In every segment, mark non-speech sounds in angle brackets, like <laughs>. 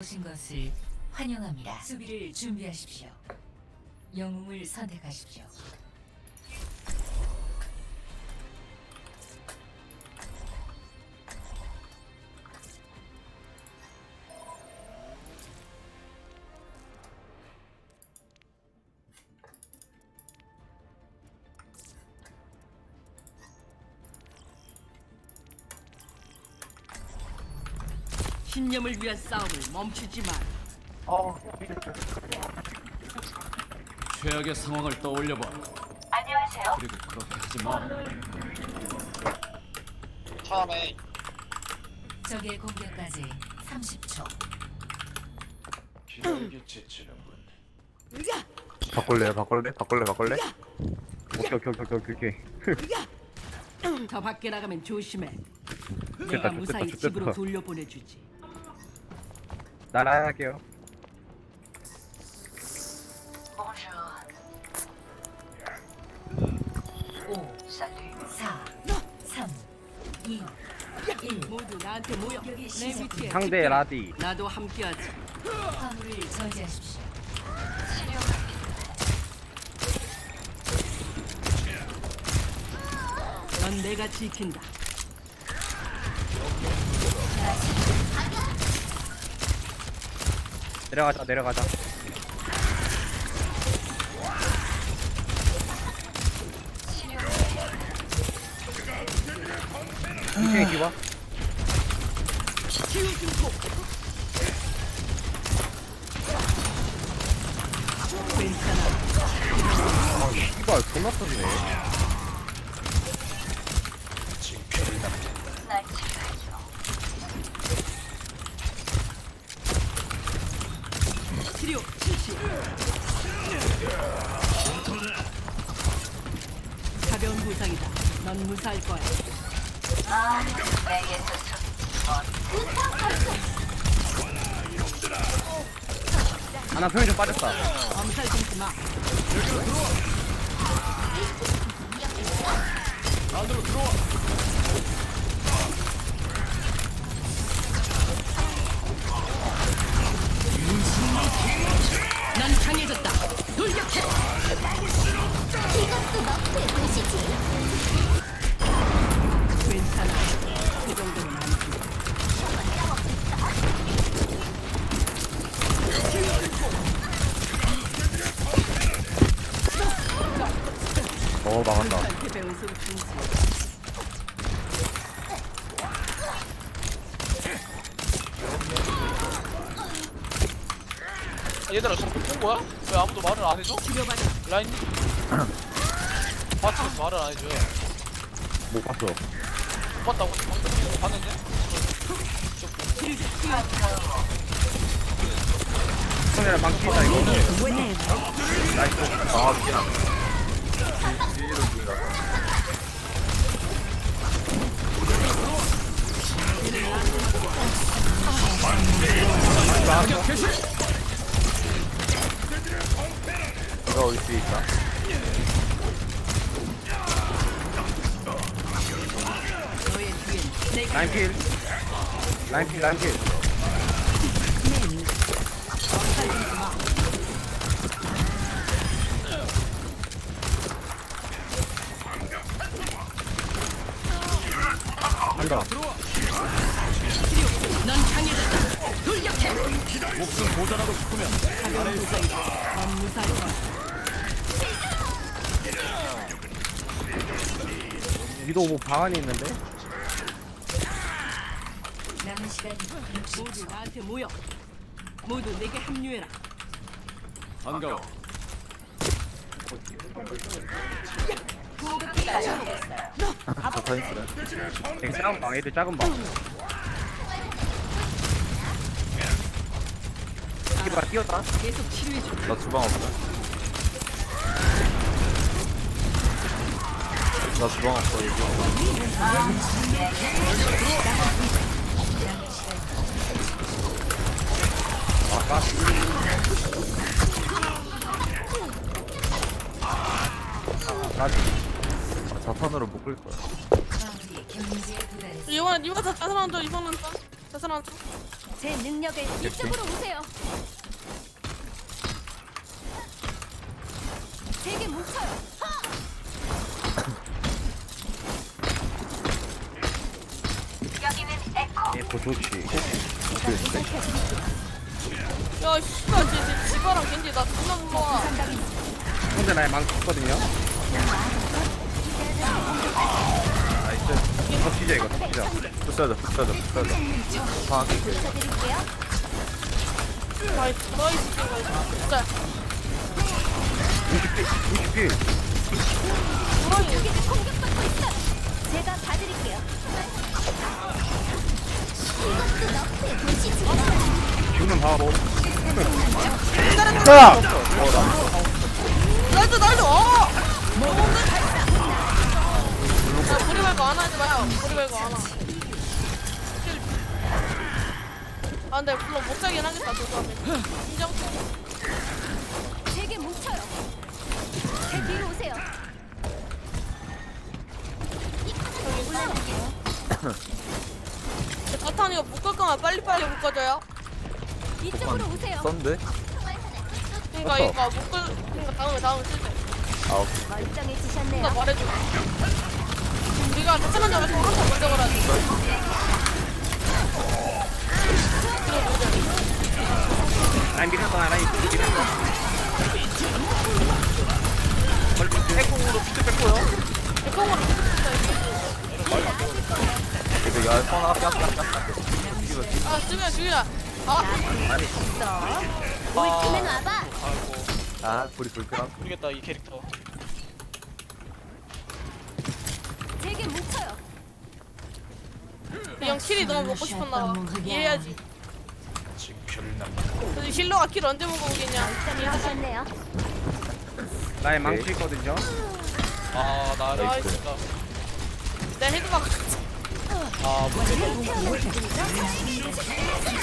오신 것을 환영합니다. 수비를 준비하십시오. 영웅을 선택하십시오. 신념을 위한 싸움을 멈추지 마. 최악의 상황을 떠올려봐. 안녕하세요. 그리고 그렇게 하지 마. 처음에 적의 공격까지 30초. 길게 지치는군. 바꿀래요? 바꿀래? 바꿀래? 바꿀래? 오케이 오케이 오케이 오케이 오케이 <laughs> 더 밖에 나가면 조심해. 내가 좋겠다, 무사히 좋겠다. 집으로 돌려보내주지. 나라야 할게요 오, 4, 3, 2, 1. 모두 나한테 모여. 상대. 라디 나도 함께하지. 넌 내가 지킨다. 내려가자 내려가자 기봐 괜찮아. 아 씨발 존나 떴네 치료 실시. 가벼운 부상이다. 넌 무사할 거야. 아나 표현 좀 빠졌다 끊지 마. 난 강해졌다. 돌격해. 괜찮아. 그 정도는 아니지. 어 막았다 솜씨인지. 얘들아 지금 본 거야? 왜 아무도 말을 안 해줘? 라인 <coughs> 파트에서 말을 안 해줘 못 봤어 못 봤다고? 방금 봤는데? 형이랑 망치다 이거 나이스 아 미안 이거 올수 있다. 너의 뒤엔 내가 라인필 라인필 라인필 돌격해. 목숨 보존하고 싶으면. 위도 뭐 방안이 있는데? 남은 시간 60초. 모두 나한테 모여. 모두 내게 합류해라. 반가워. 저 더했어요 작은 방 애들 작은 방 이봐 뛰었다 계속 치료해줘. 나 주방 없어 나 주방 없어 여기 아까 나 자탄으로 묶을 거야. 화물이 경제에 도달했습니다. 이번에 니가 다 자살한 줄 이번엔 다 자살한 줄제 능력을 이쪽으로 오세요. 제게 뭉쳐요. 야 씨발 쟤 지바랑 겐지 나 존나 무서워. 근데 나의 망쳤거든요 나이스 덮치자 이거 덮치자 붙여줘 붙여줘 붙여줘 정확히 보살펴드릴게요. 아이 나이스 진짜 90필 90필 호랑이 여기 공격받고 있어. 제가 봐드릴게요. 이것도 너프에 보시지. 지우면 바로 나이스 나이스 어! 야 우리 말고 안 하지 마요 우리 말고 안 하. 아 근데 물론 못 자긴 하겠다 저도 인정 제게 뭉쳐요. 제 뒤로 오세요. 자탄 이거 묶을 거면 빨리빨리 묶어줘요 이쪽으로 오세요. 썬데? 그니까 이거 묶을 그니까 다음에 다음에 쓸때 아 멀쩡해지셨네요. 말해줘 네가 자탄한 잡아서 한번 먼저 걸어야지. 라인 밀었다 라인 밀었다 핵공으로 비트 뺐고요. 대콩으로 근데 야 썬아 깜깜깜 아. 죽여 죽여 아올 팀엔 와봐. 아이고 아 불이 불쾌함 모르겠다 이 캐릭터. 제게 뭉쳐요. 이형 킬이 너무 먹고 싶었나 봐. 이해해야지. 근데 힐러가 킬 언제 먹어 오겠냐? 멀쩡해지셨네요. 나의 망치 있거든요. 아나 나이스. 진짜. 내 헤드 막 아. 문제가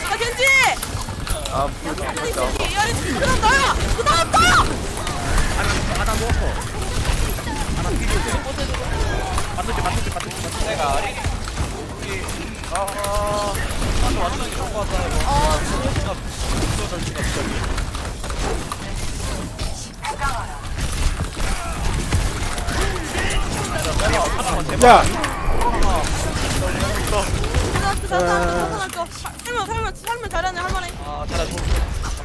아 겐지! 아 아니 겐지 그다음 나야! 그다음 나야! 하나 누웠어. 하나 필인데 못해주고. 맞는지 맞는지 맞는지 내가 우리 아 완전 거 같다 이거. 아잘 친다 진짜. 야! 살면 살면 살면 살면 잘하네 할만해 아 잘해 좋.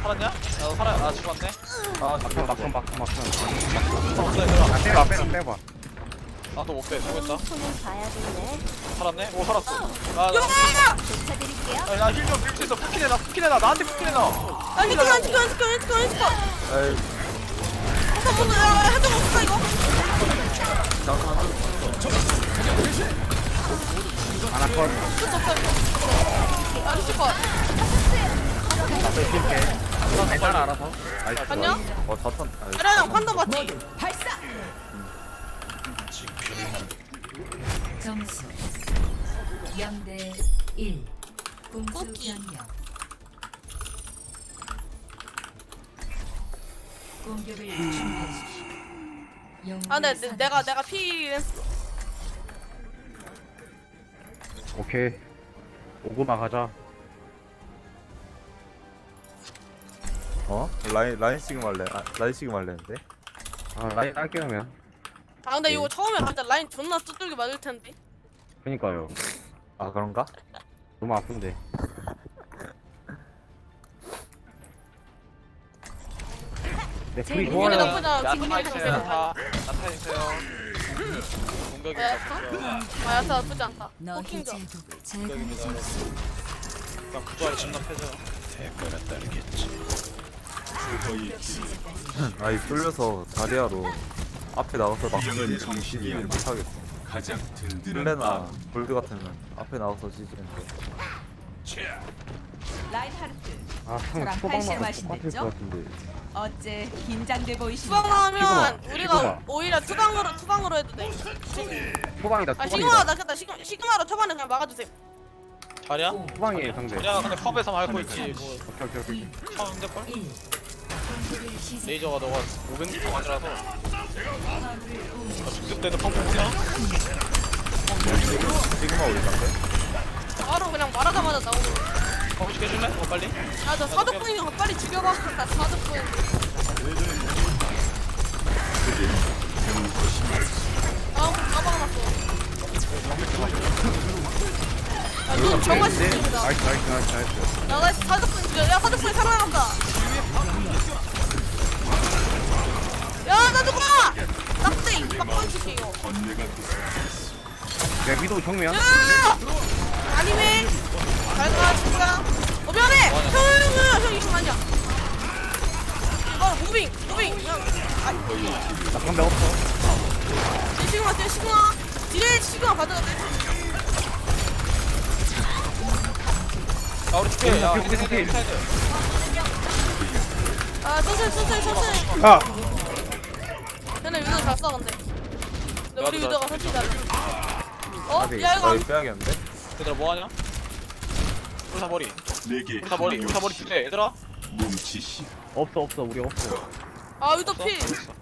살았냐? 나도 살아. 아 죽었네. 아 막상 없어 얘들아. 아 빼봐 빼봐 빼봐 아또 못 빼. 죽었다. 손을 봐야겠네. 살았네. 오 살았어. 아, 나, 야! 쫓아드릴게요. 아, 나 힐좀 빌수 있어. 쿠키 내놔. 쿠키 내놔. 나한테 쿠키 내놔. 아 이거 안 찍어 안 찍어 안 찍어 안 찍어 에이 한번 보자 야 헤드 없어 이거 하나 컷끝 없어 이거 아 리치 컷 앞에 팀게 맨날 알아서 나이스 안녕? 어 자탄 아 에라랑 판다 봤지? 점수 0대 1. 공수 뽑기. 변경. 공격을 준비하십시오. 아 근데 영웅을 내- 내가. 내가 피 오케이 오고마 가자 어? 라인 라인 시금 할래 아 라인 시금 할래는데 아 라인 딸게 하면 아 근데 이거 처음에 진짜 라인 존나 두들겨 맞을 텐데 그니까요 아 그런가? 너무 아픈데 내제 프리 좋아요 기분이. 좋으세요 다 나타주세요. 공격이 나쁘죠. 아 야타 나쁘지 않다 공격입니다. 여러분. 난 그조하게 진납해서. 아이 뚫려서 다리아로 앞에 나가서 막 지지를 못하겠어 플레나 골드 같으면 앞에 나가서 지지는데 라인하르트 아 저랑 형 팔씨름 초반만 하신댔죠? 똑같을 것 같은데 어째 긴장돼 보이십니까? 시그마, 우리가 시그마. 오히려 투방으로 투방으로 해도 돼 초방이다 아 초방이다 시그마 나겠다 시그마 시그마로 초반에 그냥 막아주세요 자리야? 초방이에요 상대 자리야 근데 컵에서 말고 있지. 뭐 오케이 오케이 오케이 처음인데 걸? 1. 공격을 시작. 레이저가 너가 500m 맞으라서. 아, 때는 펑펑? 시그마 올리던데? 바로 그냥 말하자마자 나오고 거기 시켜줄래? 어 빨리? 아저 사도분이랑 빨리 죽여봐 나 사도분 아 까먹어놨어. 야눈 정말 신기하다. 나이스 나이스 나이스 나이스. 나가 사도분 죽여. 야 사도분 살아난다. 야나 누구 빡빡 시켜 이거 야 위도 정면 야! 아니네. 잘가 친구야. 어 미안해. 형형형 형 이거 아니야. 어 무빙 무빙. 형. 아나 방벽 없어 시그마 뛰어 시그마. 뒤에 시그마 받아야 돼. 아 우리 축해 야 오케이. 헤드 아 천천히 천천히 천천히. 아 근데 위도 잘 써 근데. 근데 우리 나도 위도가 잘 솔직히 잘해. 어? 아비 야 이거 나안 이거 빼야겠는데? 얘들아 뭐하냐? 우리 다 머리. 내게 우리 다 머리 우리 다 머리 뒷대 얘들아. 뭉치시 없어 없어. 우리 없어. 아 위도 피. 있어.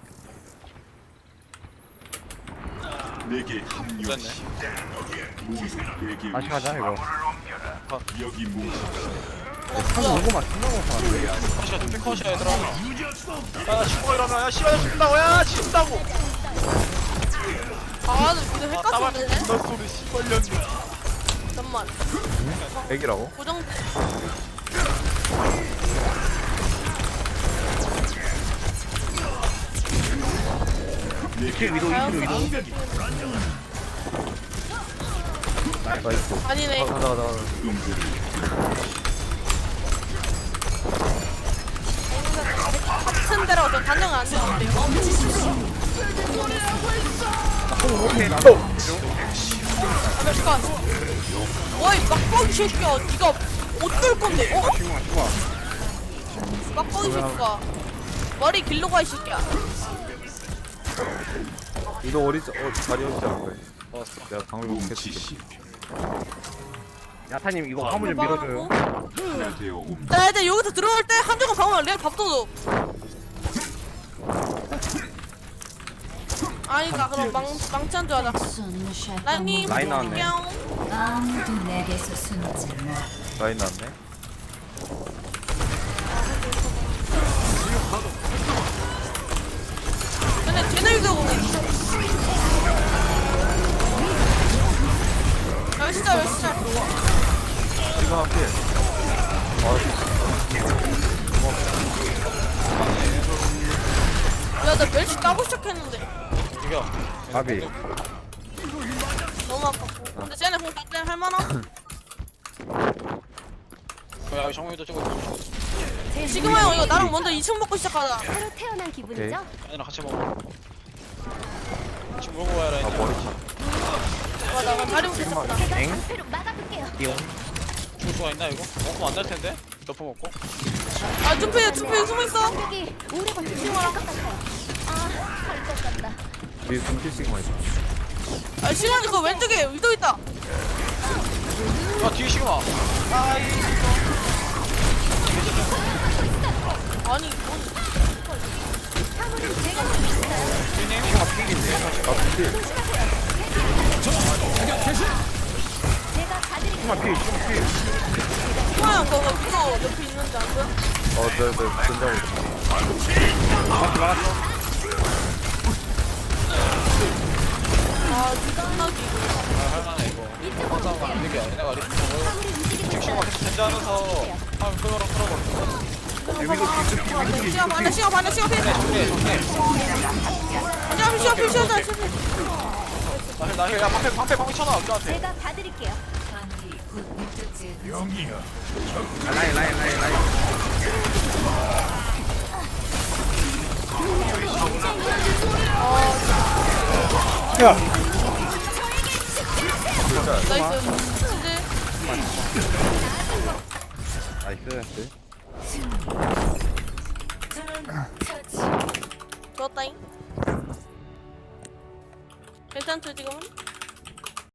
내게 합류하시 모두 내게 다시 가자 이거. 여기 어 한번 뭐야? 오고만 존나 못하는데 컷이야 뒷대 컷이야 얘들아 야 죽어 이러면 야 씨발 죽는다고 야 죽는다고 아 근데 위도 따발 헷갈렸네. 존나 소리 씨발 년 잠만. 애기라고? 고정. 이킬 위도 이킬 위도 나이스 아니네. 가자 가자 가자 데라고 좀 단정이 안 되는데. 오케이 나도 아, 잠깐. 와이 빡빡이 새끼야. 니가 어떨 건데? 어? 빡빡이 새끼야. 머리 길러 가이 새끼야. 이거 어리지 어 어리지 않을까? 좋았어 내가 못했을게 뭉치시 야타님 이거 화물 좀 밀어줘요 나 일단 여기서 들어올 때 한정은 방어만 레알 밥도둑. 아니까 그럼 망 망치한 줄 알아. 라인님 라인 나왔네. 아무도 내게서 숨지 마. 라인 나왔네 근데 쟤네도 여기 진짜 여기 진짜. 지금 한필 야나 멸치 까고 시작했는데 이겨 아비 너무 아깝고. 근데 쟤네 공 땄대 할만함. 야 정우이도 찍어 지금 형 이거 나랑 먼저 2층 먹고 시작하자. 새로 태어난 기분이죠? 아니랑 같이 먹어 같이 먹고 와야 아라 머리차 맞아 나 다리 못했다. 제가 엥? 방패로 막아볼게요. 띠용 죽을 수가 있나 이거? 먹으면 안될 텐데 너프 먹고 아 준피 준피 숨어 있어. 오래 것 같아요. 아, 갈것 같다. 뒤에 숨길 시그마 있어 아 시간이 그 왼쪽에 위도 있다. 야 뒤에 시그마 아니 뭔 제가 챙겼어요. 뒤님 제가 봐드릴게요. 정말 피 정말 피 시간이 그거 위도 옆에 있는지 안 보여? 어 네네 된다고 막았어 막았어 아 끝나기. 아 할만해 이거 항상 안 되게 얘네가 리스트 먹어 화물이 움직이고 시그마 계속 견제하면서 하면 끌어라 끌어버려 시간 반대 시간 반대 시간 피. 좋네 좋네 시간 피 시간 피 시간 피 시간 피. 나야 방패 방패 방패 쳐놔 우리한테 제가 봐드릴게요. 아, 라인 라인 라인 라인 야 나이스. 이제 나이스. 좋았다잉. 괜찮죠 지금은?